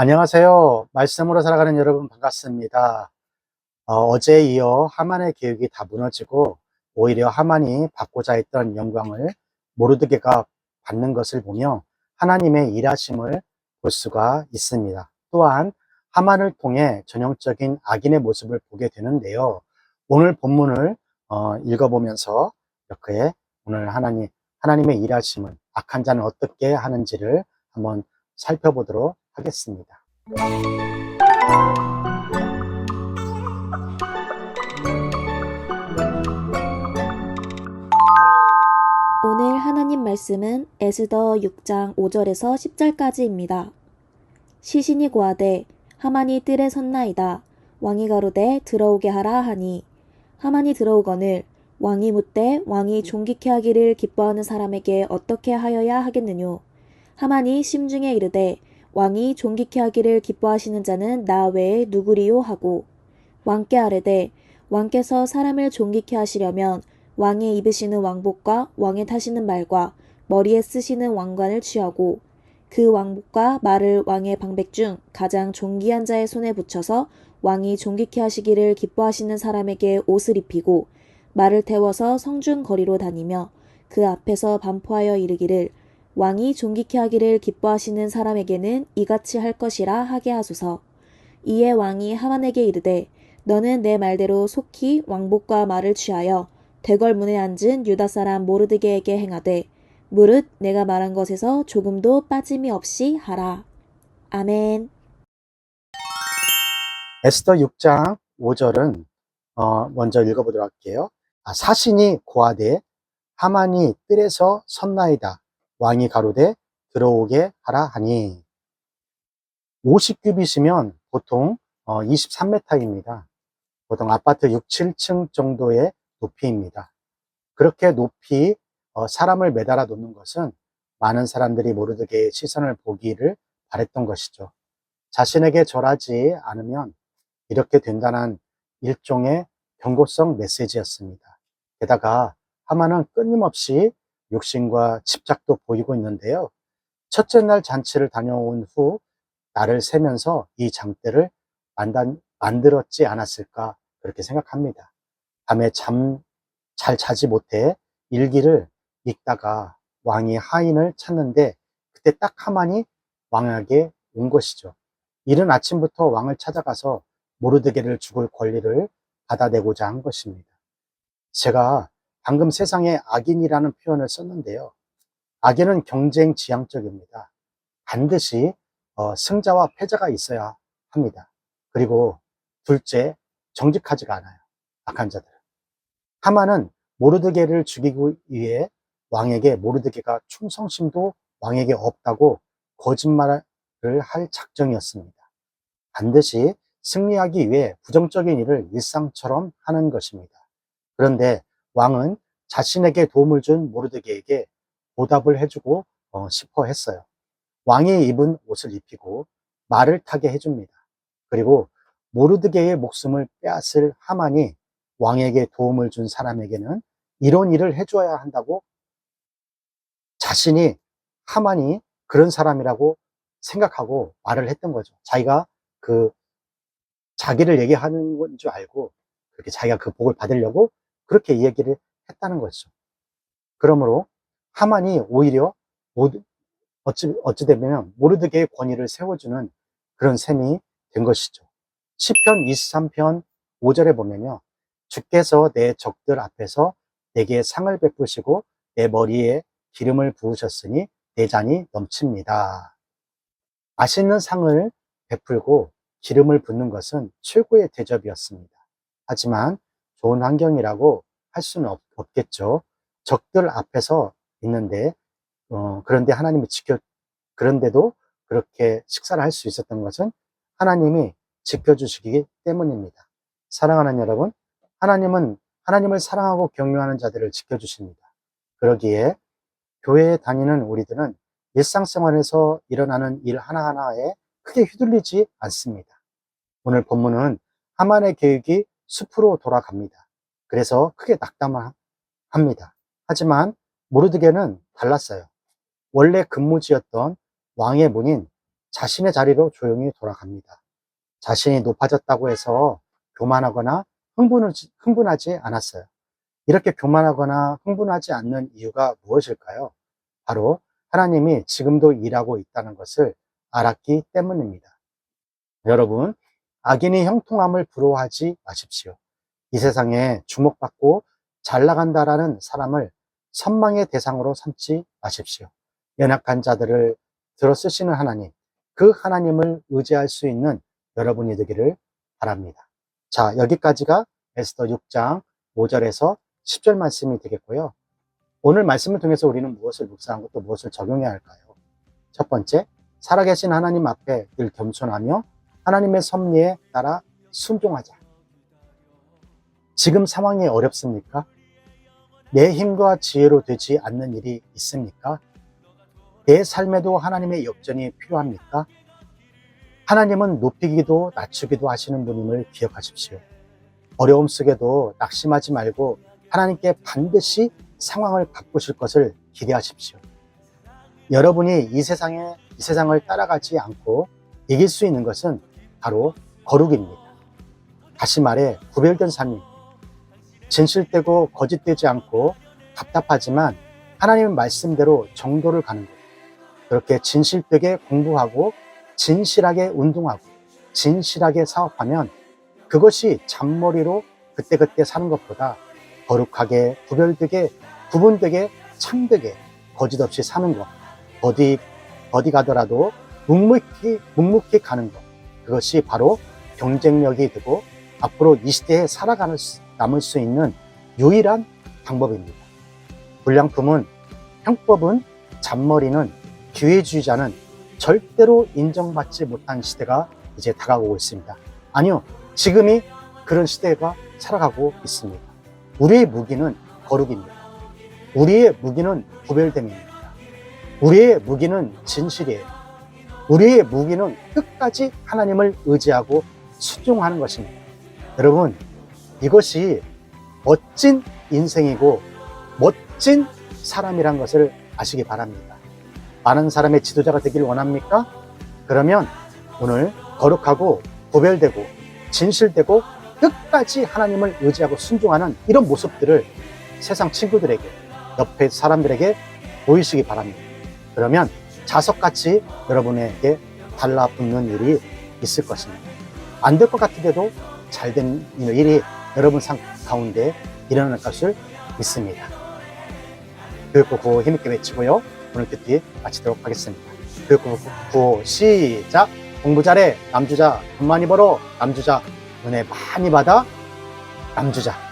안녕하세요. 말씀으로 살아가는 여러분 반갑습니다. 어, 제에 이어 하만의 계획이 다 무너지고 오히려 하만이 받고자 했던 영광을 모르드게가 받는 것을 보며 하나님의 일하심을 볼 수가 있습니다. 또한 하만을 통해 전형적인 악인의 모습을 보게 되는데요. 오늘 본문을 어, 읽어보면서 이렇게 오늘 하나님 하나님의 일하심을 악한 자는 어떻게 하는지를 한번 살펴보도록 하겠습니다. 오늘 하나님 말씀은 에스더 6장 5절에서 10절까지입니다. 시신이 고하되 하만이 뜰에 섰나이다. 왕이 가로되 들어오게 하라 하니 하만이 들어오거늘 왕이 묻되 왕이 존귀케 하기를 기뻐하는 사람에게 어떻게 하여야 하겠느뇨. 하만이 심중에 이르되 왕이 존귀케 하기를 기뻐하시는 자는 나 외에 누구리요? 하고 왕께 아뢰되 왕께서 사람을 존귀케 하시려면 왕의 입으시는 왕복과 왕의 타시는 말과 머리에 쓰시는 왕관을 취하고 그 왕복과 말을 왕의 방백 중 가장 존귀한 자의 손에 붙여서 왕이 존귀케 하시기를 기뻐하시는 사람에게 옷을 입히고 말을 태워서 성중 거리로 다니며 그 앞에서 반포하여 이르기를 왕이 존귀케 하기를 기뻐하시는 사람에게는 이같이 할 것이라 하게 하소서. 이에 왕이 하만에게 이르되 너는 내 말대로 속히 왕복과 말을 취하여 대궐문에 앉은 유다 사람 모르드게에게 행하되 무릇 내가 말한 것에서 조금도 빠짐이 없이 하라. 아멘. 에스더 6장 5절은 어, 먼저 읽어보도록 할게요. 아, 사신이 고하되 하만이 뜰에서 섰나이다. 왕이 가로되 들어오게 하라 하니 50규빗이면 보통 어, 23m입니다. 보통 아파트 6, 7층 정도의 높이입니다. 그렇게 높이 어, 사람을 매달아 놓는 것은 많은 사람들이 모르드게의 시선을 보기를 바랬던 것이죠. 자신에게 절하지 않으면 이렇게 된다는 일종의 경고성 메시지였습니다. 게다가 하만은 끊임없이 욕심과 집착도 보이고 있는데요. 첫째 날 잔치를 다녀온 후 나를 세면서 이 장대를 만단, 만들었지 않았을까 그렇게 생각합니다. 밤에 잠 잘 자지 못해 일기를 읽다가 왕이 하인을 찾는데 그때 딱 하만이 왕에게 온 것이죠. 이른 아침부터 왕을 찾아가서 모르드게를 죽을 권리를 받아내고자 한 것입니다. 제가 방금 세상에 악인이라는 표현을 썼는데요. 악인은 경쟁 지향적입니다. 반드시 어, 승자와 패자가 있어야 합니다. 그리고 둘째, 정직하지가 않아요. 악한 자들은. 하만은 모르드게를 죽이기 위해 왕에게 모르드게가 충성심도 왕에게 없다고 거짓말을 할 작정이었습니다. 반드시 승리하기 위해 부정적인 일을 일상처럼 하는 것입니다. 그런데 왕은 자신에게 도움을 준 모르드게에게 보답을 해주고 어, 싶어 했어요. 왕이 입은 옷을 입히고 말을 타게 해줍니다. 그리고 모르드게의 목숨을 빼앗을 하만이 왕에게 도움을 준 사람에게는 이런 일을 해줘야 한다고 자신이 하만이 그런 사람이라고 생각하고 말을 했던 거죠. 자기가 그 자기를 얘기하는 건 줄 알고 그렇게 자기가 그 복을 받으려고 그렇게 얘기를 했다는 거죠. 그러므로 하만이 오히려 어찌 어찌 되면 모르드게의 권위를 세워주는 그런 셈이 된 것이죠. 시편 23편 5절에 보면요. 주께서 내 적들 앞에서 내게 상을 베푸시고 내 머리에 기름을 부으셨으니 내 잔이 넘칩니다. 맛있는 상을 베풀고 기름을 붓는 것은 최고의 대접이었습니다. 하지만 좋은 환경이라고 할 수는 없, 겠죠 적들 앞에서 있는데 어, 그런데 하나님이 지켜 그런데도 그렇게 식사를 할 수 있었던 것은 하나님이 지켜주시기 때문입니다. 사랑하는 여러분, 하나님은 하나님을 사랑하고 경유하는 자들을 지켜주십니다. 그러기에 교회에 다니는 우리들은 일상생활에서 일어나는 일 하나하나에 크게 휘둘리지 않습니다. 오늘 본문은 하만의 계획이 숲으로 돌아갑니다. 그래서 크게 낙담합니다. 하지만 모르드게는 달랐어요. 원래 근무지였던 왕의 문인 자신의 자리로 조용히 돌아갑니다. 자신이 높아졌다고 해서 교만하거나 흥분하지, 흥분하지 않았어요. 이렇게 교만하거나 흥분하지 않는 이유가 무엇일까요? 바로 하나님이 지금도 일하고 있다는 것을 알았기 때문입니다. 여러분, 악인이 형통함을 부러워하지 마십시오. 이 세상에 주목받고 잘 나간다라는 사람을 선망의 대상으로 삼지 마십시오. 연약한 자들을 들어 쓰시는 하나님, 그 하나님을 의지할 수 있는 여러분이 되기를 바랍니다. 자, 여기까지가 에스더 6장 5절에서 10절 말씀이 되겠고요. 오늘 말씀을 통해서 우리는 무엇을 묵상하고 또 무엇을 적용해야 할까요? 첫 번째, 살아계신 하나님 앞에 늘 겸손하며 하나님의 섭리에 따라 순종하자. 지금 상황이 어렵습니까? 내 힘과 지혜로 되지 않는 일이 있습니까? 내 삶에도 하나님의 역전이 필요합니까? 하나님은 높이기도 낮추기도 하시는 분임을 기억하십시오. 어려움 속에도 낙심하지 말고 하나님께 반드시 상황을 바꾸실 것을 기대하십시오. 여러분이 이 세상에, 이 세상을 따라가지 않고 이길 수 있는 것은 바로 거룩입니다. 다시 말해, 구별된 삶입니다. 진실되고 거짓되지 않고 답답하지만 하나님의 말씀대로 정도를 가는 것. 그렇게 진실되게 공부하고 진실하게 운동하고 진실하게 사업하면 그것이 잔머리로 그때그때 사는 것보다 거룩하게 구별되게 구분되게 참되게 거짓 없이 사는 것 어디 어디 가더라도 묵묵히 묵묵히 가는 것 그것이 바로 경쟁력이 되고 앞으로 이 시대에 살아가는 수- 남을 수 있는 유일한 방법입니다. 불량품은 형법은 잔머리는 기회주의자는 절대로 인정받지 못한 시대가 이제 다가오고 있습니다. 아니요, 지금이 그런 시대가 살아가고 있습니다. 우리의 무기는 거룩입니다. 우리의 무기는 구별됨입니다. 우리의 무기는 진실이에요. 우리의 무기는 끝까지 하나님을 의지하고 순종하는 것입니다. 여러분, 이것이 멋진 인생이고 멋진 사람이란 것을 아시기 바랍니다. 많은 사람의 지도자가 되길 원합니까? 그러면 오늘 거룩하고 구별되고 진실되고 끝까지 하나님을 의지하고 순종하는 이런 모습들을 세상 친구들에게 옆에 사람들에게 보이시기 바랍니다. 그러면 자석같이 여러분에게 달라붙는 일이 있을 것입니다. 안 될 것 같은데도 잘 된 일이 여러분 상 가운데 일어날 것을 믿습니다. 교육부 구호 힘있게 외치고요. 오늘 듣기 마치도록 하겠습니다. 교육부 구호 시작! 공부 잘해! 남주자! 돈 많이 벌어! 남주자! 은혜 많이 받아! 남주자!